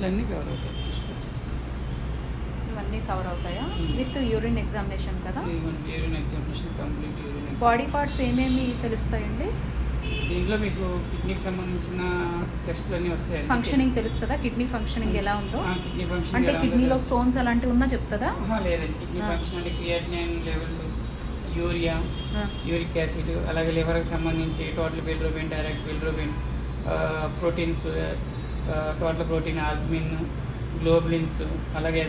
టెస్ట్లు అన్నీ కవర్ అవుతాయి చూసుకోండి ఇవన్నీ కవర్ అవుతాయా. విత్ యూరిన్ ఎగ్జామినేషన్ కదా? Urine examination complete urine body parts ఏమేమి తెలుస్తాయండి? దీంట్లో మీకు కిడ్నీకి సంబంధించిన టెస్ట్లు అన్నీ వస్తాయి ఫంక్షనింగ్ తెలుస్తుందా? కిడ్నీ ఫంక్షనింగ్ ఎలా ఉందో? కిడ్నీ ఫంక్షన్ అంటే కిడ్నీలో స్టోన్స్ అలాంటివి ఉన్నా చెప్తుందా? లేదండి. కిడ్నీ. ఫంక్షన్ అంటే creatinine level urea uric acid అలాగే లివర్కి సంబంధించి total bilirubin direct bilirubin proteins total protein albumin globulins అలాగే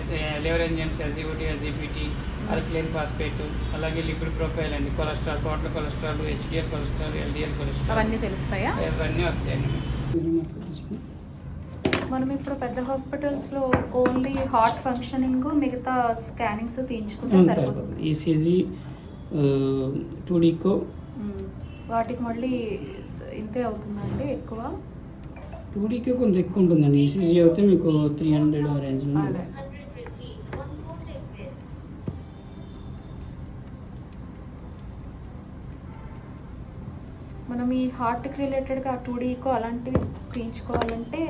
liver enzymes SGOT SGPT alkaline phosphate అలాగే లిపిడ్ ప్రొఫైల్ అండి. Cholesterol total cholesterol HDL cholesterol LDL cholesterol. అవన్నీ తెలుస్తాయా? ఇవన్నీ వస్తాయండి. మనం ఇప్పుడు పెద్ద హాస్పిటల్స్లో ఓన్లీ హార్ట్ ఫంక్షనింగ్ మిగతా స్కానింగ్స్ తీయించుకుంటే సరిపోతుంది. ఈసీజీ టూడీకో. వాటికి మళ్ళీ ఇంతే అవుతుందండి ఎక్కువ? టూడీకే కొంచెం ఎక్కువ ఉంటుందండి ఈసీజీ అయితే మీకు త్రీ హండ్రెడ్ రేంజ్ అదే మనం ఈ హార్ట్కి రిలేటెడ్గా టూ డీకో అలాంటివి తీయించుకోవాలంటే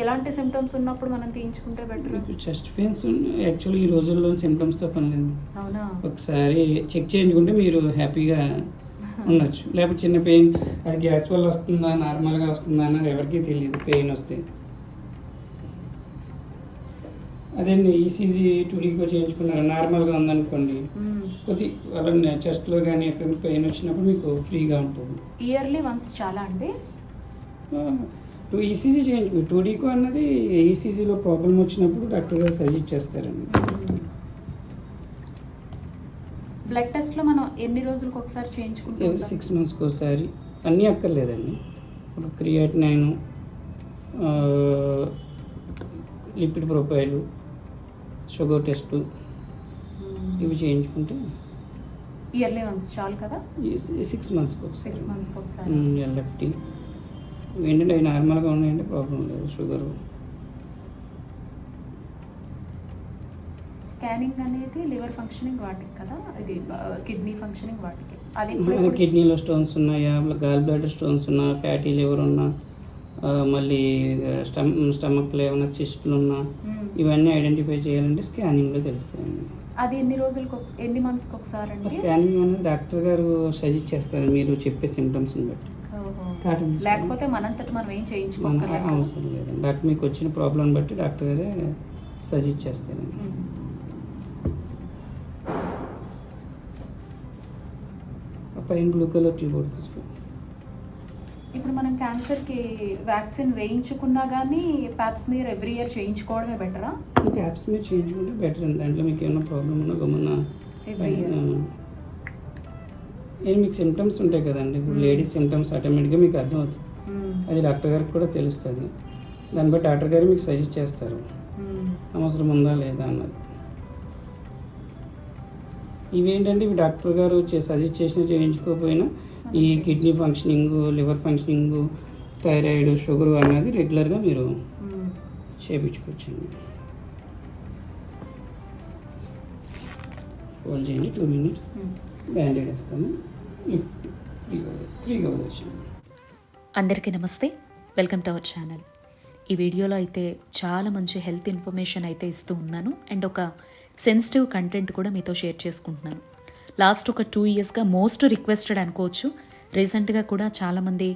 ఎలాంటి సిమ్టమ్స్ ఉన్నప్పుడు మనం తీయించుకుంటే బెటర్ చెస్ట్ పెయిన్స్ యాక్చువల్లీ ఈ రోజుల్లో సిమ్టమ్స్తో పని లేదు. అవునా? ఒకసారి చెక్ చేయించుకుంటే మీరు హ్యాపీగా ఉండొచ్చు. లేకపోతే చిన్న పెయిన్ అది గ్యాస్ వల్ల వస్తుందా నార్మల్గా వస్తుందా అన్నది ఎవరికీ తెలియదు పెయిన్ వస్తే. అదండి E ఈసీజీ టూడీకో చేయించుకున్నారు? నార్మల్గా ఉందనుకోండి. కొద్ది వాళ్ళ చెస్ట్లో కానీ ఎక్కడ పెయిన్ వచ్చినప్పుడు మీకు ఫ్రీగా ఉంటుంది. ఇయర్లీ వన్స్ చాలా అండి? టూ ఈసీజీ చేయించుకో టూడీకో అన్నది ఈసీజీలో ప్రాబ్లం వచ్చినప్పుడు డాక్టర్ గారు సజెస్ట్ చేస్తారండి. బ్లడ్ టెస్ట్లో మనం ఎన్ని రోజులకు ఒకసారి ఎవరి చేయించుకుంటాం సిక్స్ మంత్స్కి ఒకసారి. అన్నీ అక్కర్లేదండి. ఒక creatinine lipid profile sugar test ఇవి చేయించుకుంటే ఇయర్లీ వన్స్ చాలు కదా? సిక్స్ మంత్స్కి ఒకసారి. సిక్స్ మంత్స్కి ఒకసారి. ఎల్ఎఫ్టీ ఏంటంటే అవి నార్మల్గా ఉన్నాయంటే ప్రాబ్లం లేదు షుగర్ స్కానింగ్ అనేది లివర్ ఫంక్షనింగ్ వాటికి కదా? ఇది కిడ్నీ ఫంక్షనింగ్ వాటికి. అది కిడ్నీలో స్టోన్స్ ఉన్నాయా? గాల్ బ్లాడర్ స్టోన్స్ ఉన్నా ఫ్యాటీ లివర్ ఉన్నా మళ్ళీ స్టమ్ స్టమక్లో ఏమైనా చిస్టులు ఉన్నా. ఇవన్నీ ఐడెంటిఫై చేయాలంటే స్కానింగ్లో తెలుస్తాయండి. అది ఎన్ని రోజులకు ఎన్ని మంత్స్కి ఒకసారి అండి స్కానింగ్ అనేది డాక్టర్ గారు సజెస్ట్ చేస్తారు మీరు చెప్పే సిమ్టమ్స్ని బట్టి. లేకపోతే మనంతట మనం ఏం మన చేయించుకోగలం అవసరం లేదండి డాక్టర్ మీకు వచ్చిన ప్రాబ్లం బట్టి డాక్టర్ గారే సజెస్ట్ చేస్తారండి. పైన బ్లూ కలర్ ట్యూబ్ ఒకటి తీసుకోండి ఇప్పుడు మనం క్యాన్సర్కి వ్యాక్సిన్ వేయించుకున్నా కానీ ప్యాప్స్ మీరు ఎవ్రీ ఇయర్ చేయించుకోవడమే బెటరా? ఈ యాప్స్ మీరు చేయించుకుంటే బెటర్ అండి. దాంట్లో మీకు ఏమైనా ప్రాబ్లం ఉన్నా గమన నేను మీకు సిమ్టమ్స్ ఉంటాయి కదండి. ఇప్పుడు Hmm. లేడీస్ సిమ్టమ్స్ ఆటోమేటిక్గా మీకు అర్థమవుతుంది అది డాక్టర్ గారికి కూడా తెలుస్తుంది. దాన్ని బట్టి డాక్టర్ గారు మీకు సజెస్ట్ చేస్తారు. అవసరం ఉందా లేదా అన్నది. ఇవేంటంటే ఇవి డాక్టర్ గారు సజెస్ట్ చేసిన చేయించుకోకపోయినా ఈ kidney functioning liver functioning thyroid sugar అన్నది రెగ్యులర్గా మీరు చేయించుకోవచ్చండి హోల్డ్ చేయండి టూ మినిట్స్. బ్యాండేడ్ వేస్తాము. లిఫ్ట్ ఫ్రీగా ఫ్రీగా వదిలేసాము అందరికీ నమస్తే. Welcome to our channel. ఈ వీడియోలో అయితే చాలా మంచి హెల్త్ ఇన్ఫర్మేషన్ అయితే ఇస్తూ ఉన్నాను. అండ్ ఒక సెన్సిటివ్ కంటెంట్ కూడా మీతో షేర్ చేసుకుంటున్నాను. లాస్ట్ ఒక టూ ఇయర్స్గా మోస్ట్ రిక్వెస్టెడ్ అనుకోవచ్చు. రీసెంట్గా కూడా చాలామంది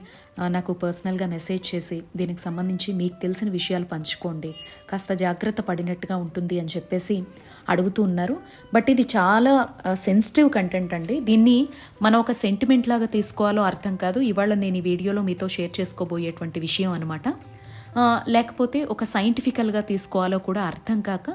నాకు పర్సనల్గా మెసేజ్ చేసి దీనికి సంబంధించి మీకు తెలిసిన విషయాలు పంచుకోండి. కాస్త జాగ్రత్త పడినట్టుగా ఉంటుంది అని చెప్పేసి అడుగుతూ ఉన్నారు. బట్ ఇది చాలా సెన్సిటివ్ కంటెంట్ అండి. దీన్ని మనం ఒక సెంటిమెంట్ లాగా తీసుకోవాలో అర్థం కాదు. ఇవాళ నేను ఈ వీడియోలో మీతో షేర్ చేసుకోబోయేటువంటి విషయం అనమాట లేకపోతే ఒక సైంటిఫికల్గా తీసుకోవాలో కూడా అర్థం కాక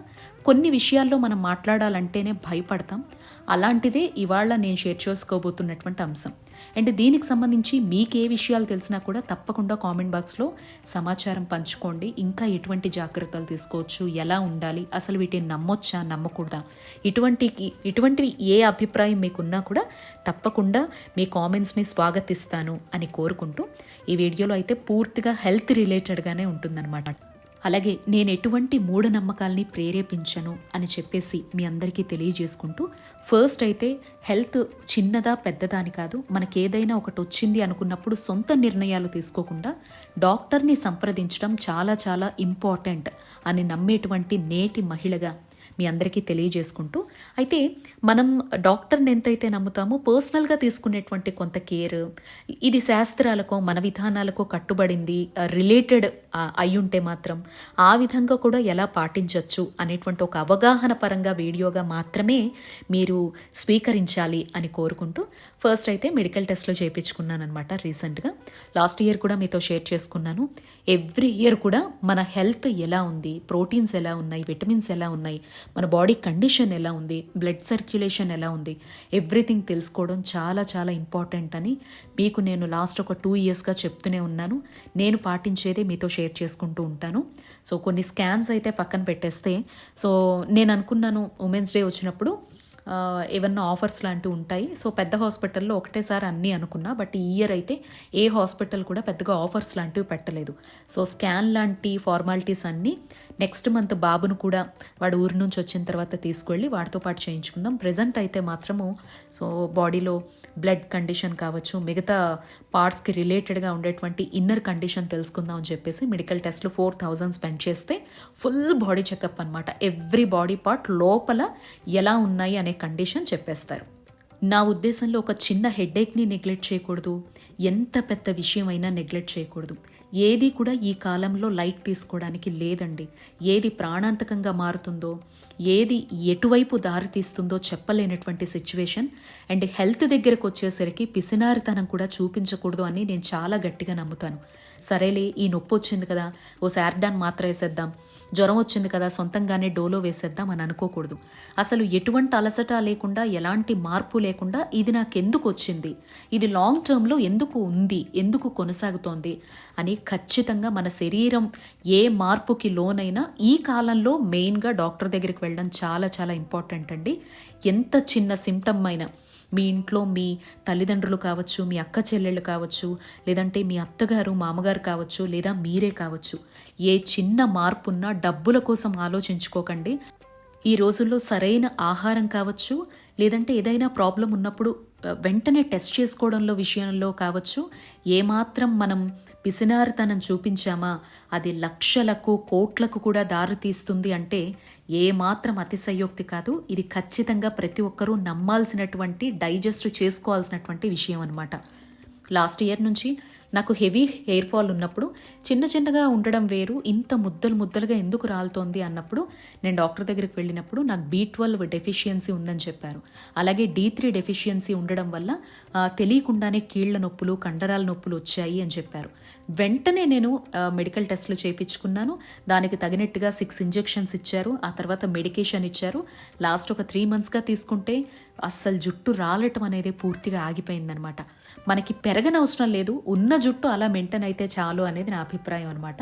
కొన్ని విషయాల్లో మనం మాట్లాడాలంటేనే భయపడతాం. అలాంటిదే ఇవాళ నేను షేర్ చేసుకోబోతున్నటువంటి అంశం. అండ్ దీనికి సంబంధించి మీకు ఏ విషయాలు తెలిసినా కూడా తప్పకుండా కామెంట్ బాక్స్లో సమాచారం పంచుకోండి. ఇంకా ఎటువంటి జాగ్రత్తలు తీసుకోవచ్చు? ఎలా ఉండాలి? అసలు వీటిని నమ్మొచ్చా? నమ్మకూడదా? ఇటువంటి ఇటువంటి ఏ అభిప్రాయం మీకున్నా కూడా తప్పకుండా మీ కామెంట్స్ని స్వాగతిస్తాను అని కోరుకుంటూ ఈ వీడియోలో అయితే పూర్తిగా హెల్త్ రిలేటెడ్గానే ఉంటుందన్నమాట. అలాగే నేను ఎటువంటి మూఢనమ్మకాల్ని ప్రేరేపించను అని చెప్పేసి మీ అందరికీ తెలియజేసుకుంటూ ఫస్ట్ అయితే హెల్త్ చిన్నదా పెద్దదా అని కాదు మనకేదైనా ఒకటి వచ్చింది అనుకున్నప్పుడు సొంత నిర్ణయాలు తీసుకోకుండా డాక్టర్ని సంప్రదించడం చాలా చాలా ఇంపార్టెంట్ అని నమ్మేటువంటి నేటి మహిళగా మీ అందరికీ తెలియజేసుకుంటూ అయితే మనం డాక్టర్ని ఎంతైతే నమ్ముతామో పర్సనల్గా తీసుకునేటువంటి కొంత కేర్ ఇది శాస్త్రాలకో మన విధానాలకో కట్టుబడింది రిలేటెడ్ అయ్యుంటే మాత్రం ఆ విధంగా కూడా ఎలా పాటించవచ్చు అనేటువంటి ఒక అవగాహన పరంగా వీడియోగా మాత్రమే మీరు స్వీకరించాలి అని కోరుకుంటూ ఫస్ట్ అయితే మెడికల్ టెస్ట్లో చేయించుకున్నాను అనమాట రీసెంట్గా. లాస్ట్ ఇయర్ కూడా మీతో షేర్ చేసుకున్నాను. ఎవ్రీ ఇయర్ కూడా మన హెల్త్ ఎలా ఉంది ప్రోటీన్స్ ఎలా ఉన్నాయి విటమిన్స్ ఎలా ఉన్నాయి మన బాడీ కండిషన్ ఎలా ఉంది బ్లడ్ సర్క్యులేషన్ ఎలా ఉంది ఎవ్రీథింగ్ తెలుసుకోవడం చాలా చాలా ఇంపార్టెంట్ అని మీకు నేను లాస్ట్ ఒక టూ ఇయర్స్గా చెప్తూనే ఉన్నాను. నేను పాటించేదే మీతో షేర్ చేసుకుంటూ ఉంటాను. సో కొన్ని స్కాన్స్ అయితే పక్కన పెట్టేస్తే సో నేను అనుకున్నాను ఉమెన్స్ డే వచ్చినప్పుడు ఏమన్నా ఆఫర్స్ లాంటివి ఉంటాయి. సో పెద్ద హాస్పిటల్లో ఒకటేసారి అన్నీ అనుకున్నా బట్ ఈ ఇయర్ అయితే ఏ హాస్పిటల్ కూడా పెద్దగా ఆఫర్స్ లాంటివి పెట్టలేదు. సో స్కాన్ లాంటి ఫార్మాలిటీస్ అన్నీ నెక్స్ట్ మంత్ బాబును కూడా వాడు ఊరి నుంచి వచ్చిన తర్వాత తీసుకెళ్ళి వాడితో పాటు చేయించుకుందాం. ప్రజెంట్ అయితే మాత్రము సో బాడీలో బ్లడ్ కండిషన్ కావచ్చు మిగతా పార్ట్స్కి రిలేటెడ్గా ఉండేటువంటి ఇన్నర్ కండిషన్ తెలుసుకుందాం అని చెప్పేసి మెడికల్ టెస్ట్లు ఫోర్ థౌజండ్ స్పెండ్ చేస్తే ఫుల్ బాడీ చెకప్ అనమాట ఎవ్రీ బాడీ పార్ట్ లోపల ఎలా ఉన్నాయి అనే కండిషన్ చెప్పేస్తారు. నా ఉద్దేశంలో ఒక చిన్న హెడేక్ని నెగ్లెక్ట్ చేయకూడదు. ఎంత పెద్ద విషయమైనా నెగ్లెక్ట్ చేయకూడదు. ఏది కూడా ఈ కాలంలో లైట్ తీసుకోవడానికి లేదండి. ఏది ప్రాణాంతకంగా మారుతుందో ఏది ఎటువైపు దారి తీస్తుందో చెప్పలేనటువంటి సిచ్యువేషన్ అండ్ హెల్త్ దగ్గరకు వచ్చేసరికి పిసినారితనం కూడా చూపించకూడదు అని నేను చాలా గట్టిగా నమ్ముతాను. సరేలే ఈ నొప్పి వచ్చింది కదా. ఓ శార్డాన్ మాత్ర వేసేద్దాం. జ్వరం వచ్చింది కదా సొంతంగానే డోలో వేసేద్దాం అని అనుకోకూడదు. అసలు ఎటువంటి అలసట లేకుండా ఎలాంటి మార్పు లేకుండా ఇది నాకెందుకు వచ్చింది? ఇది లాంగ్ టర్మ్లో ఎందుకు ఉంది? ఎందుకు కొనసాగుతోంది? అని ఖచ్చితంగా మన శరీరం ఏ మార్పుకి లోనైనా ఈ కాలంలో మెయిన్గా డాక్టర్ దగ్గరికి వెళ్ళడం చాలా చాలా ఇంపార్టెంట్ అండి. ఎంత చిన్న సిమ్టమ్ అయినా మీ ఇంట్లో మీ తల్లిదండ్రులు కావచ్చు మీ అక్క చెల్లెళ్ళు కావచ్చు లేదంటే మీ అత్తగారు మామగారు కావచ్చు లేదా మీరే కావచ్చు ఏ చిన్న మార్పున్నా డబ్బుల కోసం ఆలోచించుకోకండి. ఈ రోజుల్లో సరైన ఆహారం కావచ్చు లేదంటే ఏదైనా ప్రాబ్లం ఉన్నప్పుడు వెంటనే టెస్ట్ చేసుకోవడంలో విషయంలో కావచ్చు ఏమాత్రం మనం పిసినారితనం చూపించామా అది లక్షలకు కోట్లకు కూడా దారితీస్తుంది అంటే ఏమాత్రం అతిశయోక్తి కాదు ఇది ఖచ్చితంగా ప్రతి ఒక్కరూ నమ్మాల్సినటువంటి డైజెస్ట్ చేసుకోవాల్సినటువంటి విషయం అనమాట లాస్ట్ ఇయర్ నుంచి నాకు హెవీ హెయిర్ ఫాల్ ఉన్నప్పుడు చిన్న చిన్నగా ఉండడం వేరు ఇంత ముద్దలు ముద్దలుగా ఎందుకు రాలుతోంది అన్నప్పుడు నేను డాక్టర్ దగ్గరికి వెళ్ళినప్పుడు నాకు బీ ట్వెల్వ్ డెఫిషియన్సీ ఉందని చెప్పారు. అలాగే డీ త్రీ డెఫిషియన్సీ ఉండడం వల్ల తెలియకుండానే కీళ్ళ నొప్పులు కండరాల నొప్పులు వచ్చాయి అని చెప్పారు. వెంటనే నేను మెడికల్ టెస్ట్లు చేయించుకున్నాను. దానికి తగినట్టుగా సిక్స్ ఇంజెక్షన్స్ ఇచ్చారు. ఆ తర్వాత మెడికేషన్ ఇచ్చారు. లాస్ట్ ఒక త్రీ మంత్స్గా తీసుకుంటే అస్సలు జుట్టు రాలటం అనేది పూర్తిగా ఆగిపోయిందనమాట. మనకి పెరగనవసరం లేదు. ఉన్న జుట్టు అలా మెయింటైన్ అయితే చాలు అనేది నా అభిప్రాయం అనమాట.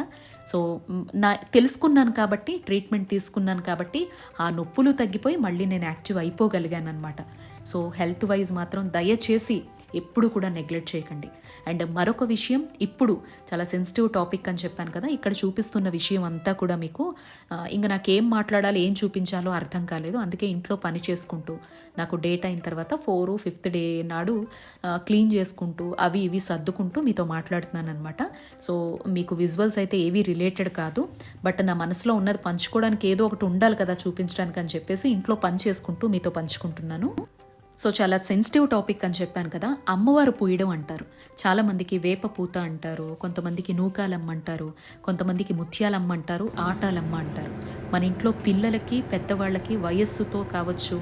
సో నా తెలుసుకున్నాను కాబట్టి ట్రీట్మెంట్ తీసుకున్నాను కాబట్టి ఆ నొప్పులు తగ్గిపోయి మళ్ళీ నేను యాక్టివ్ అయిపోగలిగాను అనమాట సో హెల్త్ వైజ్ మాత్రం దయచేసి ఎప్పుడు కూడా నెగ్లెక్ట్ చేయకండి. అండ్ మరొక విషయం ఇప్పుడు చాలా సెన్సిటివ్ టాపిక్ అని చెప్పాను కదా ఇక్కడ చూపిస్తున్న విషయం అంతా కూడా మీకు ఇంకా నాకేం మాట్లాడాలి ఏం చూపించాలో అర్థం కాలేదు అందుకే ఇంట్లో పని చేసుకుంటూ నాకు డేట్ అయిన తర్వాత ఫోర్ ఫిఫ్త్ డే నాడు క్లీన్ చేసుకుంటూ అవి ఇవి సర్దుకుంటూ మీతో మాట్లాడుతున్నాను అనమాట సో మీకు విజువల్స్ అయితే ఏవి రిలేటెడ్ కాదు బట్ నా మనసులో ఉన్నది పంచుకోవడానికి ఏదో ఒకటి ఉండాలి కదా చూపించడానికి అని చెప్పేసి ఇంట్లో పని చేసుకుంటూ మీతో పంచుకుంటున్నాను. సో చాలా సెన్సిటివ్ టాపిక్ అని చెప్పాను కదా అమ్మవారు పూయడం అంటారు. చాలామందికి వేప పూత అంటారు కొంతమందికి నూకాలమ్మ అంటారు కొంతమందికి ముత్యాలమ్మ అంటారు ఆటాలమ్మ అంటారు. మన ఇంట్లో పిల్లలకి పెద్దవాళ్ళకి వయస్సుతో కావచ్చు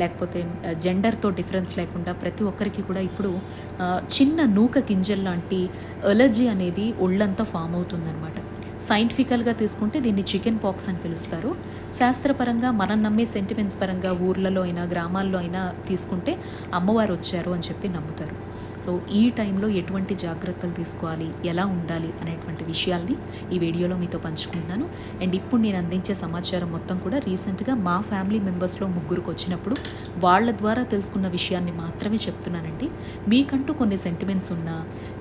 లేకపోతే జెండర్తో డిఫరెన్స్ లేకుండా ప్రతి ఒక్కరికి కూడా ఇప్పుడు చిన్న నూక గింజల్ లాంటి అనేది ఒళ్ళంతా ఫామ్ అవుతుందన్నమాట. సైంటిఫికల్గా తీసుకుంటే దీన్ని చికెన్ పాక్స్ అని పిలుస్తారు. శాస్త్రపరంగా మనం నమ్మే సెంటిమెంట్స్ పరంగా ఊర్లలో అయినా గ్రామాల్లో అయినా తీసుకుంటే అమ్మవారు వచ్చారు అని చెప్పి నమ్ముతారు. సో ఈ టైంలో ఎటువంటి జాగ్రత్తలు తీసుకోవాలి ఎలా ఉండాలి అనేటువంటి విషయాల్ని ఈ వీడియోలో మీతో పంచుకుంటున్నాను. అండ్ ఇప్పుడు నేను అందించే సమాచారం మొత్తం కూడా రీసెంట్గా మా ఫ్యామిలీ మెంబర్స్లో ముగ్గురికి వచ్చినప్పుడు వాళ్ళ ద్వారా తెలుసుకున్న విషయాన్ని మాత్రమే చెప్తున్నానండి. మీకంటూ కొన్ని సెంటిమెంట్స్ ఉన్నా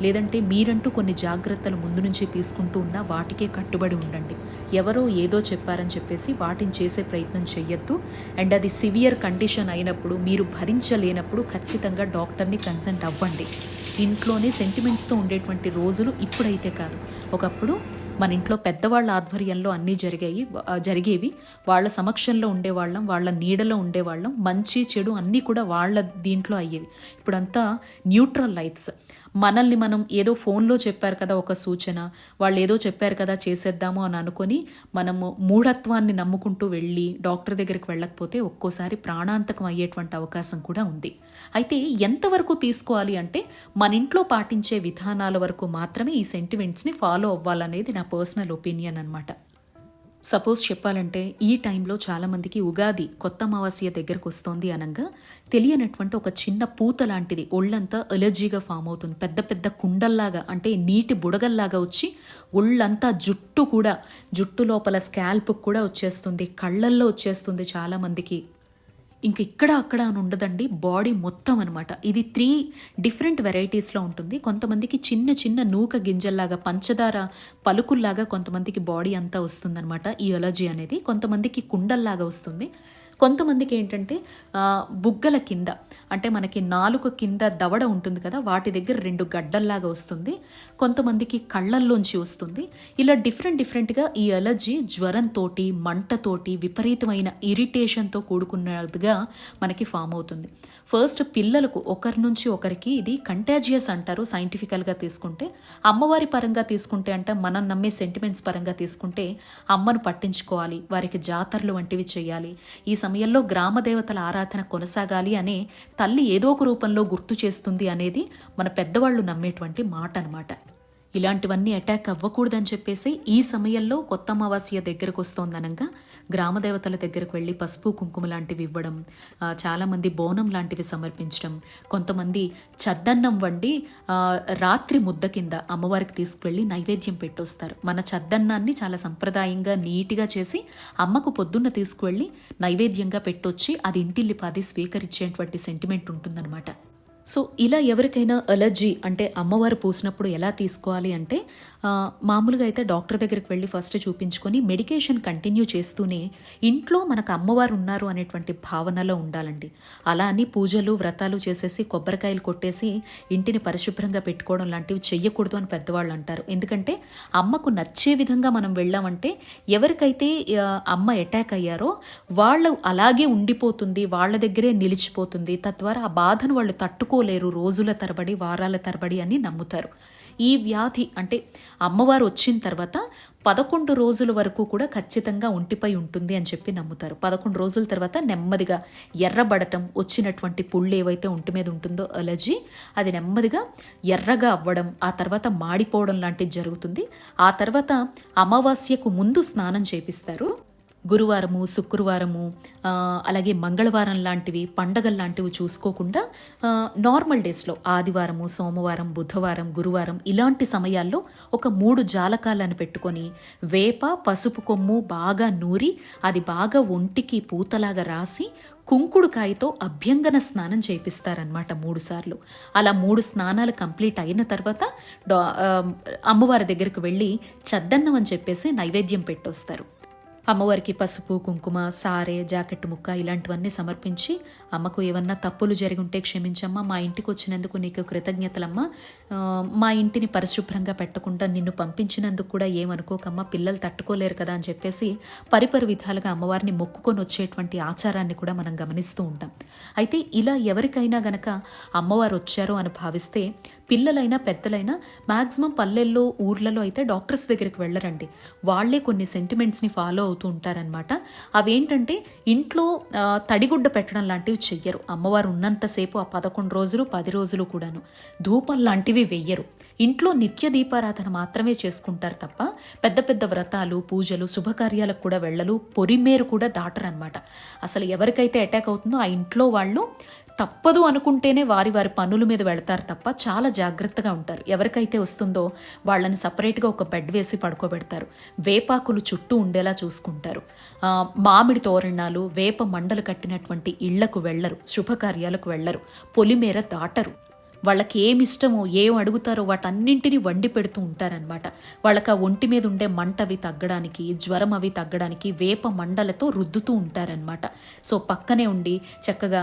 లేదంటే మీరంటూ కొన్ని జాగ్రత్తలు ముందు నుంచి తీసుకుంటూ ఉన్నా వాటికే కట్టుబడి ఉండండి. ఎవరో ఏదో చెప్పారని చెప్పేసి వాటిని చేసే ప్రయత్నం చేయొద్దు అండ్ అది సివియర్ కండిషన్ అయినప్పుడు మీరు భరించలేనప్పుడు ఖచ్చితంగా డాక్టర్ని కన్సల్ట్ అవ్వండి. ఇంట్లోనే సెంటిమెంట్స్తో ఉండేటువంటి రోజులు ఇప్పుడైతే కాదు. ఒకప్పుడు మన ఇంట్లో పెద్దవాళ్ళ ఆధ్వర్యంలో అన్నీ జరిగాయి జరిగేవి. వాళ్ళ సమక్షంలో ఉండేవాళ్ళం వాళ్ళ నీడలో ఉండేవాళ్ళం. మంచి చెడు అన్నీ కూడా వాళ్ళ దీంట్లో అయ్యేవి. ఇప్పుడంతా న్యూట్రల్ లైఫ్స్ మనల్ని మనం ఏదో ఫోన్లో చెప్పారు కదా ఒక సూచన వాళ్ళు ఏదో చెప్పారు కదా చేసేద్దాము అని అనుకొని మనము మూఢత్వాన్ని నమ్ముకుంటూ వెళ్ళి డాక్టర్ దగ్గరికి వెళ్ళకపోతే ఒక్కోసారి ప్రాణాంతకం అయ్యేటువంటి అవకాశం కూడా ఉంది. అయితే ఎంతవరకు తీసుకోవాలి అంటే మన ఇంట్లో పాటించే విధానాల వరకు మాత్రమే ఈ సెంటిమెంట్స్ని ఫాలో అవ్వాలనేది నా పర్సనల్ ఒపీనియన్ అనమాట సపోజ్ చెప్పాలంటే ఈ టైంలో చాలామందికి ఉగాది కొత్త అమావాస్య దగ్గరకు వస్తోంది అనగా తెలియనటువంటి ఒక చిన్న పూత లాంటిది ఒళ్ళంతా ఎలర్జీగా ఫామ్ అవుతుంది. పెద్ద పెద్ద కుండల్లాగా అంటే నీటి బుడగల్లాగా వచ్చి ఒళ్ళంతా జుట్టు కూడా జుట్టు లోపల స్కాల్ప్ కూడా వచ్చేస్తుంది కళ్ళల్లో వచ్చేస్తుంది చాలామందికి. ఇంక ఇక్కడ అక్కడ అని ఉండదండి బాడీ మొత్తం అనమాట ఇది త్రీ డిఫరెంట్ వెరైటీస్లో ఉంటుంది. కొంతమందికి చిన్న చిన్న నూక గింజల్లాగా పంచదార పలుకుల్లాగా కొంతమందికి బాడీ అంతా వస్తుందన్నమాట ఈ అలర్జీ అనేది. కొంతమందికి కుండల్లాగా వస్తుంది. కొంతమందికి ఏంటంటే బుగ్గల కింద అంటే మనకి నాలుక కింద దవడ ఉంటుంది కదా వాటి దగ్గర రెండు గడ్డల్లాగా వస్తుంది. కొంతమందికి కళ్ళల్లోంచి వస్తుంది. ఇలా డిఫరెంట్ డిఫరెంట్గా ఈ అలర్జీ జ్వరంతోటి మంటతోటి విపరీతమైన ఇరిటేషన్తో కూడుకున్నదిగా మనకి ఫామ్ అవుతుంది. ఫస్ట్ పిల్లలకు ఒకరి నుంచి ఒకరికి ఇది కంటాజియస్ అంటారు సైంటిఫికల్గా తీసుకుంటే. అమ్మవారి పరంగా తీసుకుంటే అంటే మనం నమ్మే సెంటిమెంట్స్ పరంగా తీసుకుంటే అమ్మను పట్టించుకోవాలి వారికి జాతరలు వంటివి చేయాలి. ఈ సమయంలో గ్రామ దేవతల ఆరాధన కొనసాగాలి అనే తల్లి ఏదో ఒక రూపంలో గుర్తు చేస్తుంది అనేది మన పెద్దవాళ్ళు నమ్మేటువంటి మాట అనమాట ఇలాంటివన్నీ అటాక్ అవ్వకూడదని చెప్పేసి ఈ సమయంలో కొత్త అమావాస్య దగ్గరకు వస్తోందనగా గ్రామ దేవతల దగ్గరకు వెళ్ళి పసుపు కుంకుమ లాంటివి ఇవ్వడం చాలామంది బోనం లాంటివి సమర్పించడం కొంతమంది చద్దన్నం వండి రాత్రి ముద్ద కింద అమ్మవారికి తీసుకువెళ్ళి నైవేద్యం పెట్టొస్తారు. మన చద్దన్నాన్ని చాలా సంప్రదాయంగా నీట్గా చేసి అమ్మకు పొద్దున్న తీసుకువెళ్ళి నైవేద్యంగా పెట్టొచ్చి అది ఇంటిల్లిపాది స్వీకరించేటువంటి సెంటిమెంట్ ఉంటుందన్నమాట. సో ఇలా ఎవరికైనా అలర్జీ అంటే అమ్మవారు పూసినప్పుడు ఎలా తీసుకోవాలి అంటే మామూలుగా అయితే డాక్టర్ దగ్గరికి వెళ్ళి ఫస్ట్ చూపించుకొని మెడికేషన్ కంటిన్యూ చేస్తూనే ఇంట్లో మనకు అమ్మవారు ఉన్నారు అనేటువంటి భావనలో ఉండాలండి. అలా అని పూజలు వ్రతాలు చేసేసి కొబ్బరికాయలు కొట్టేసి ఇంటిని పరిశుభ్రంగా పెట్టుకోవడం లాంటివి చెయ్యకూడదు అని పెద్దవాళ్ళు అంటారు. ఎందుకంటే అమ్మకు నచ్చే విధంగా మనం వెళ్ళామంటే ఎవరికైతే అమ్మ అటాక్ అయ్యారో వాళ్ళు అలాగే ఉండిపోతుంది వాళ్ళ దగ్గరే నిలిచిపోతుంది. తద్వారా ఆ బాధను వాళ్ళు తట్టుకోలేరు రోజుల తరబడి వారాల తరబడి అని నమ్ముతారు. ఈ వ్యాధి అంటే అమ్మవారు వచ్చిన తర్వాత పదకొండు రోజుల వరకు కూడా ఖచ్చితంగా ఒంటిపై ఉంటుంది అని చెప్పి నమ్ముతారు. పదకొండు రోజుల తర్వాత నెమ్మదిగా ఎర్రబడటం వచ్చినటువంటి పుళ్ళు ఏవైతే ఒంటి మీద ఉంటుందో అలర్జీ అది నెమ్మదిగా ఎర్రగా అవ్వడం ఆ తర్వాత మాడిపోవడం లాంటిది జరుగుతుంది. ఆ తర్వాత అమావాస్యకు ముందు స్నానం చేపిస్తారు. గురువారము శుక్రవారము అలాగే మంగళవారం లాంటివి పండగలు లాంటివి చూసుకోకుండా నార్మల్ డేస్లో ఆదివారము సోమవారం బుధవారం గురువారం ఇలాంటి సమయాల్లో ఒక మూడు జాలకాలను పెట్టుకొని వేప పసుపు కొమ్ము బాగా నూరి అది బాగా ఒంటికి పూతలాగా రాసి కుంకుడుకాయతో అభ్యంగన స్నానం చేపిస్తారనమాట మూడు సార్లు. అలా మూడు స్నానాలు కంప్లీట్ అయిన తర్వాత అమ్మవారి దగ్గరకు వెళ్ళి చద్దన్నం అని చెప్పేసి నైవేద్యం పెట్టొస్తారు. అమ్మవారికి పసుపు కుంకుమ సారే జాకెట్ ముక్క ఇలాంటివన్నీ సమర్పించి అమ్మకు ఏమన్నా తప్పులు జరిగి ఉంటే క్షమించమ్మా మా ఇంటికి వచ్చినందుకు నీకు కృతజ్ఞతలమ్మా. మా ఇంటిని పరిశుభ్రంగా పెట్టకుండా నిన్ను పంపించినందుకు కూడా ఏమనుకోకమ్మా పిల్లలు తట్టుకోలేరు కదా అని చెప్పేసి పరిపరి విధాలుగా అమ్మవారిని మొక్కుకొని వచ్చేటువంటి ఆచారాన్ని కూడా మనం గమనిస్తూ ఉంటాం. అయితే ఇలా ఎవరికైనా గనక అమ్మవారు వచ్చారు అని భావిస్తే పిల్లలైనా పెద్దలైనా మ్యాక్సిమం పల్లెల్లో ఊర్లలో అయితే డాక్టర్స్ దగ్గరికి వెళ్ళరండి. వాళ్ళే కొన్ని సెంటిమెంట్స్ని ఫాలో అవుతూ ఉంటారనమాట అవేంటంటే ఇంట్లో తడిగుడ్డ పెట్టడం లాంటివి చెయ్యరు. అమ్మవారు ఉన్నంతసేపు ఆ పదకొండు రోజులు పది రోజులు కూడాను. ధూపం లాంటివి వెయ్యరు. ఇంట్లో నిత్య దీపారాధన మాత్రమే చేసుకుంటారు తప్ప పెద్ద పెద్ద వ్రతాలు పూజలు శుభకార్యాలకు కూడా వెళ్ళలు పొరిమేరు కూడా దాటరనమాట అసలు ఎవరికైతే అటాక్ అవుతుందో ఆ ఇంట్లో వాళ్ళు తప్పదు అనుకుంటేనే వారి వారి పనుల మీద వెళతారు తప్ప చాలా జాగ్రత్తగా ఉంటారు. ఎవరికైతే వస్తుందో వాళ్ళని సపరేట్గా ఒక బెడ్ వేసి పడుకోబెడతారు. వేపాకులు చుట్టూ ఉండేలా చూసుకుంటారు. మామిడి తోరణాలు వేప మండలు కట్టినటువంటి ఇళ్ళకు వెళ్ళరు శుభకార్యాలకు వెళ్ళరు పొలిమేర దాటరు. వాళ్ళకి ఏమి ఇష్టమో ఏం అడుగుతారో వాటన్నింటినీ వండి పెడుతూ ఉంటారనమాట వాళ్ళకి ఆ ఒంటి మీద ఉండే మంట అవి తగ్గడానికి జ్వరం అవి తగ్గడానికి వేప మండలతో రుద్దుతూ ఉంటారనమాట సో పక్కనే ఉండి చక్కగా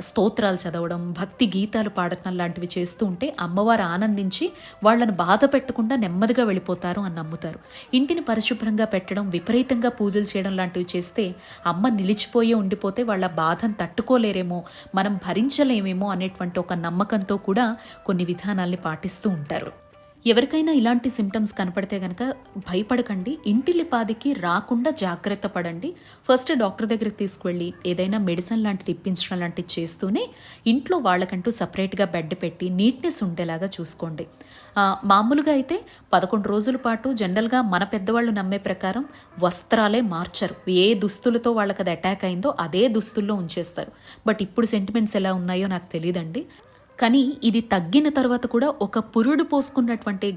స్తోత్రాలు చదవడం భక్తి గీతాలు పాడటం లాంటివి చేస్తూ ఉంటే అమ్మవారు ఆనందించి వాళ్ళని బాధ పెట్టకుండా నెమ్మదిగా వెళ్ళిపోతారు అని నమ్ముతారు. ఇంటిని పరిశుభ్రంగా పెట్టడం విపరీతంగా పూజలు చేయడం లాంటివి చేస్తే అమ్మ నిలిచిపోయే ఉండిపోతే వాళ్ళ బాధను తట్టుకోలేరేమో మనం భరించలేమేమో అనేటువంటి ఒక నమ్మకంతో కూడా కొన్ని విధానాల్ని పాటిస్తూ ఉంటారు. ఎవరికైనా ఇలాంటి సిమ్టమ్స్ కనపడితే కనుక భయపడకండి. ఇంటిలిపాదికి రాకుండా జాగ్రత్త పడండి. ఫస్ట్ డాక్టర్ దగ్గరికి తీసుకువెళ్ళి ఏదైనా మెడిసిన్ లాంటిది ఇప్పించడం లాంటివి చేస్తూనే ఇంట్లో వాళ్ళకంటూ సపరేట్గా బెడ్ పెట్టి నీట్నెస్ ఉండేలాగా చూసుకోండి. మామూలుగా అయితే పదకొండు రోజుల పాటు జనరల్గా మన పెద్దవాళ్ళు నమ్మే ప్రకారం వస్త్రాలే మార్చరు. ఏ దుస్తులతో వాళ్ళకి అది అటాక్ అయిందో అదే దుస్తుల్లో ఉంచేస్తారు. బట్ ఇప్పుడు సెంటిమెంట్స్ ఎలా ఉన్నాయో నాకు తెలియదండి. కానీ ఇది తగ్గిన తర్వాత కూడా ఒక పురుడు పోసుకున్నటువంటి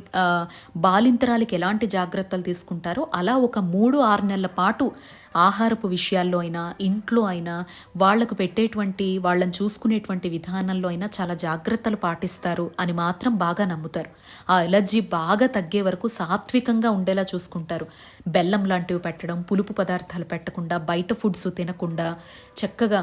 బాలింతరాలకి ఎలాంటి జాగ్రత్తలు తీసుకుంటారో అలా ఒక మూడు ఆరు నెలల పాటు ఆహారపు విషయాల్లో అయినా ఇంట్లో అయినా వాళ్ళకు పెట్టేటువంటి వాళ్ళని చూసుకునేటువంటి విధానంలో అయినా చాలా జాగ్రత్తలు పాటిస్తారు అని మాత్రం బాగా నమ్ముతారు. ఆ ఎలర్జీ బాగా తగ్గే వరకు సాత్వికంగా ఉండేలా చూసుకుంటారు. బెల్లం లాంటివి పెట్టడం పులుపు పదార్థాలు పెట్టకుండా బయట ఫుడ్స్ తినకుండా చక్కగా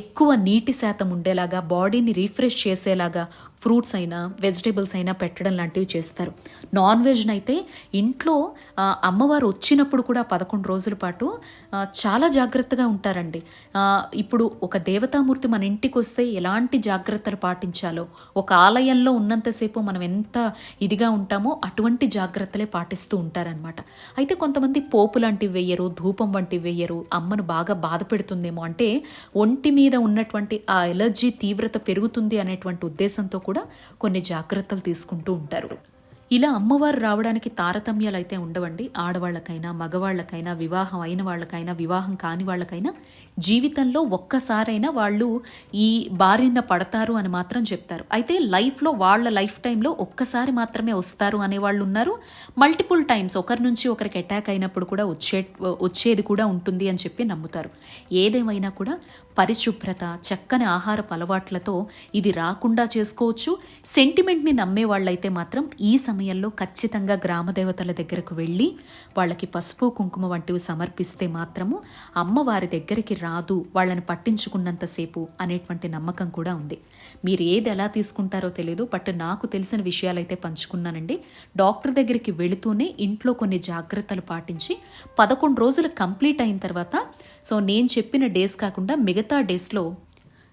ఎక్కువ నీటి శాతం ఉండేలాగా బాడీని రీఫ్రెష్ చేసేలాగా ఫ్రూట్స్ అయినా వెజిటేబుల్స్ అయినా పెట్టడం లాంటివి చేస్తారు. నాన్ వెజ్ని అయితే ఇంట్లో అమ్మవారు వచ్చినప్పుడు కూడా పదకొండు రోజుల పాటు చాలా జాగ్రత్తగా ఉంటారండి. ఇప్పుడు ఒక దేవతామూర్తి మన ఇంటికి వస్తే ఎలాంటి జాగ్రత్తలు పాటించాలో ఒక ఆలయంలో ఉన్నంతసేపు మనం ఎంత ఇదిగా ఉంటామో అటువంటి జాగ్రత్తలే పాటిస్తూ ఉంటారనమాట అయితే కొంతమంది పోపు లాంటివి వేయరు ధూపం వంటివి వేయరు అమ్మను బాగా బాధ పెడుతుందేమో అంటే ఒంటి మీద ఉన్నటువంటి ఆ ఎలర్జీ తీవ్రత పెరుగుతుంది అనేటువంటి ఉద్దేశంతో కూడా కొన్ని జాగ్రత్తలు తీసుకుంటూ ఉంటారు. ఇలా అమ్మవారు రావడానికి తారతమ్యాలు అయితే ఉండవండి. ఆడవాళ్ళకైనా మగవాళ్ళకైనా వివాహం అయిన వాళ్ళకైనా వివాహం కాని వాళ్ళకైనా జీవితంలో ఒక్కసారైనా వాళ్ళు ఈ బారిన పడతారు అని మాత్రం చెప్తారు. అయితే లైఫ్లో వాళ్ళ లైఫ్ టైంలో ఒక్కసారి మాత్రమే వస్తారు అనే వాళ్ళు ఉన్నారు. మల్టిపుల్ టైమ్స్ ఒకరి నుంచి ఒకరికి అటాక్ అయినప్పుడు కూడా వచ్చే వచ్చేది కూడా ఉంటుంది అని చెప్పి నమ్ముతారు. ఏదేమైనా కూడా పరిశుభ్రత చక్కని ఆహారపు అలవాట్లతో ఇది రాకుండా చేసుకోవచ్చు. సెంటిమెంట్ని నమ్మే వాళ్ళైతే మాత్రం ఈ సమయంలో ఖచ్చితంగా గ్రామదేవతల దగ్గరకు వెళ్ళి వాళ్ళకి పసుపు కుంకుమ వంటివి సమర్పిస్తే మాత్రము అమ్మవారి దగ్గరికి రాదు వాళ్ళని పట్టించుకున్నంతసేపు అనేటువంటి నమ్మకం కూడా ఉంది. మీరు ఏది ఎలా తీసుకుంటారో తెలియదు బట్ నాకు తెలిసిన విషయాలైతే పంచుకున్నానండి. డాక్టర్ దగ్గరికి వెళుతూనే ఇంట్లో కొన్ని జాగ్రత్తలు పాటించి పదకొండు రోజులు కంప్లీట్ అయిన తర్వాత సో నేను చెప్పిన డేస్ కాకుండా మిగతా డేస్లో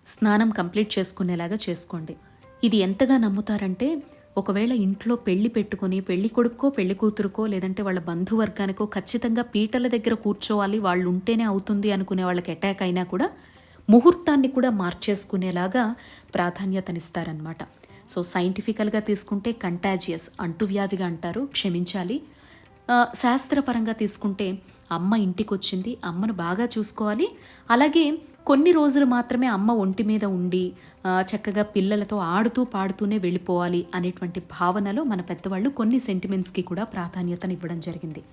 స్నానం కంప్లీట్ చేసుకునేలాగా చేసుకోండి. ఇది ఎంతగా నమ్ముతారంటే ఒకవేళ ఇంట్లో పెళ్ళి పెట్టుకొని పెళ్ళి కొడుక్కో పెళ్ళి కూతురుకో లేదంటే వాళ్ళ బంధువర్గానికో ఖచ్చితంగా పీటల దగ్గర కూర్చోవాలి వాళ్ళు ఉంటేనే అవుతుంది అనుకునే వాళ్ళకి అటాక్ అయినా కూడా ముహూర్తాన్ని కూడా మార్చేసుకునేలాగా ప్రాధాన్యతనిస్తారనమాట సో సైంటిఫికల్గా తీసుకుంటే కంటాజియస్ అంటువ్యాధిగా అంటారు క్షమించాలి. శాస్త్రపరంగా తీసుకుంటే అమ్మ ఇంటికి వచ్చింది అమ్మను బాగా చూసుకోవాలి. అలాగే కొన్ని రోజులు మాత్రమే అమ్మ ఒంటి మీద ఉండి చక్కగా పిల్లలతో ఆడుతూ పాడుతూనే వెళ్ళిపోవాలి అనేటువంటి భావనలో మన పెద్దవాళ్ళు కొన్ని సెంటిమెంట్స్కి కూడా ప్రాధాన్యతనివ్వడం జరిగింది.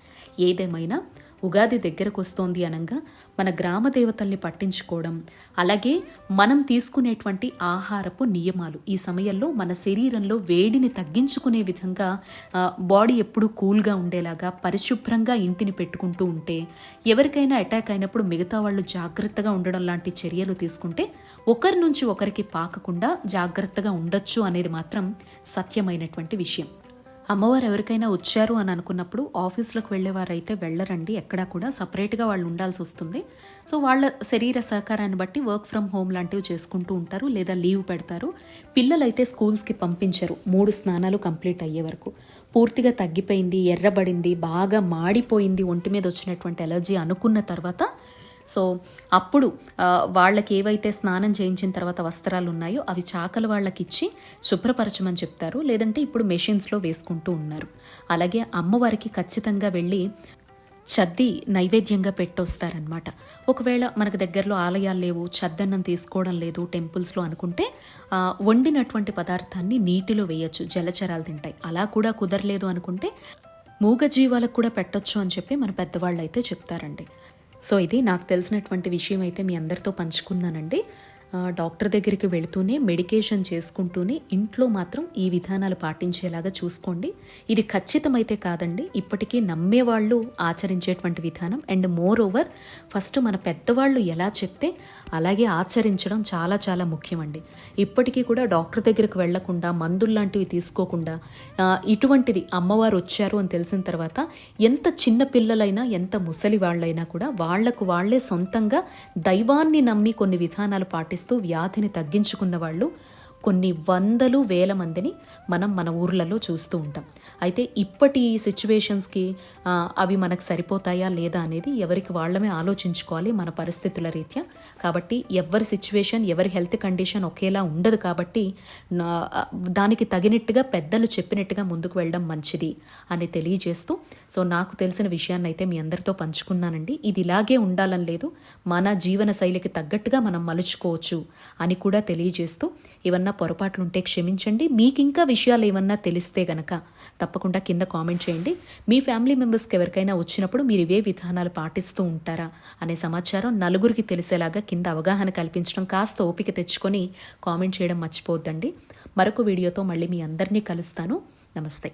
ఏదేమైనా ఉగాది దగ్గరకు వస్తోంది అనగా మన గ్రామ దేవతల్ని పట్టించుకోవడం అలాగే మనం తీసుకునేటువంటి ఆహారపు నియమాలు. ఈ సమయంలో మన శరీరంలో వేడిని తగ్గించుకునే విధంగా బాడీ ఎప్పుడూ కూల్గా ఉండేలాగా పరిశుభ్రంగా ఇంటిని పెట్టుకుంటూ ఉంటే ఎవరికైనా అటాక్ అయినప్పుడు మిగతా వాళ్ళు జాగ్రత్తగా ఉండడం లాంటి చర్యలు తీసుకుంటే ఒకరి నుంచి ఒకరికి పాకకుండా జాగ్రత్తగా ఉండొచ్చు అనేది మాత్రం సత్యమైనటువంటి విషయం. అమ్మవారు ఎవరికైనా వచ్చారు అని అనుకున్నప్పుడు ఆఫీస్లోకి వెళ్ళేవారైతే వెళ్ళరండి. ఎక్కడా కూడా సపరేట్గా వాళ్ళు ఉండాల్సి వస్తుంది. సో వాళ్ళ శరీర సహకారాన్ని బట్టి వర్క్ ఫ్రమ్ హోమ్ లాంటివి చేసుకుంటూ ఉంటారు లేదా లీవ్ పెడతారు. పిల్లలైతే స్కూల్స్కి పంపించరు. మూడు స్నానాలు కంప్లీట్ అయ్యే వరకు. పూర్తిగా తగ్గిపోయింది ఎర్రబడింది బాగా మాడిపోయింది ఒంటి మీద వచ్చినటువంటి ఎలర్జీ అనుకున్న తర్వాత సో అప్పుడు వాళ్ళకి ఏవైతే స్నానం చేయించిన తర్వాత వస్త్రాలు ఉన్నాయో అవి చాకలు వాళ్ళకి ఇచ్చి శుభ్రపరచమని చెప్తారు. లేదంటే ఇప్పుడు మెషిన్స్లో వేసుకుంటూ ఉన్నారు. అలాగే అమ్మవారికి ఖచ్చితంగా వెళ్ళి చద్ది నైవేద్యంగా పెట్టొస్తారనమాట ఒకవేళ మనకు దగ్గరలో ఆలయాలు లేవు చద్దన్నం తీసుకోవడం లేదు టెంపుల్స్లో అనుకుంటే వండినటువంటి పదార్థాన్ని నీటిలో వేయొచ్చు జలచరాలు తింటాయి. అలా కూడా కుదరలేదు అనుకుంటే మూగజీవాలకు కూడా పెట్టొచ్చు అని చెప్పి మన పెద్దవాళ్ళు అయితే చెప్తారండి. సో ఇది నాకు తెలిసినటువంటి విషయం అయితే మీ అందరితో పంచుకున్నానండి. డాక్టర్ దగ్గరికి వెళుతూనే మెడికేషన్ చేసుకుంటూనే ఇంట్లో మాత్రం ఈ విధానాలు పాటించేలాగా చూసుకోండి. ఇది ఖచ్చితమైతే కాదండి ఇప్పటికీ నమ్మేవాళ్ళు ఆచరించేటువంటి విధానం. అండ్ మోర్ ఓవర్ ఫస్ట్ మన పెద్దవాళ్ళు ఎలా చెప్తే అలాగే ఆచరించడం చాలా చాలా ముఖ్యమండి. ఇప్పటికీ కూడా డాక్టర్ దగ్గరికి వెళ్ళకుండా మందులు లాంటివి తీసుకోకుండా ఇటువంటిది అమ్మవారు వచ్చారు అని తెలిసిన తర్వాత ఎంత చిన్న పిల్లలైనా ఎంత ముసలి వాళ్ళైనా కూడా వాళ్ళకు వాళ్ళే సొంతంగా దైవాన్ని నమ్మి కొన్ని విధానాలు పాటిస్తూ వ్యాధిని తగ్గించుకున్న వాళ్ళు కొన్ని వందలు వేల మందిని మనం మన ఊర్లలో చూస్తూ ఉంటాం. అయితే ఇప్పటి సిచ్యువేషన్స్కి అవి మనకు సరిపోతాయా లేదా అనేది ఎవరికి వాళ్ళమే ఆలోచించుకోవాలి మన పరిస్థితుల రీత్యా. కాబట్టి ఎవరి సిచ్యువేషన్ ఎవరి హెల్త్ కండిషన్ ఒకేలా ఉండదు కాబట్టి నా- దానికి తగినట్టుగా పెద్దలు చెప్పినట్టుగా ముందుకు వెళ్ళడం మంచిది అని తెలియజేస్తూ సో నాకు తెలిసిన విషయాన్ని అయితే మీ అందరితో పంచుకున్నానండి. ఇది ఇలాగే ఉండాలని లేదు. మన జీవన శైలికి తగ్గట్టుగా మనం మలుచుకోవచ్చు అని కూడా తెలియజేస్తూ ఏమన్నా పొరపాట్లు ఉంటే క్షమించండి. మీకు ఇంకా విషయాలు ఏమన్నా తెలిస్తే గనక తప్పకుండా కింద కామెంట్ చేయండి. మీ ఫ్యామిలీ మెంబర్స్కి ఎవరికైనా వచ్చినప్పుడు మీరు ఇవే విధానాలు పాటిస్తూ ఉంటారా అనే సమాచారం నలుగురికి తెలిసేలాగా కింద అవగాహన కల్పించడం కాస్త ఓపిక తెచ్చుకొని కామెంట్ చేయడం మర్చిపోద్దండి. మరొక వీడియోతో మళ్ళీ మీ అందరినీ కలుస్తాను. నమస్తే.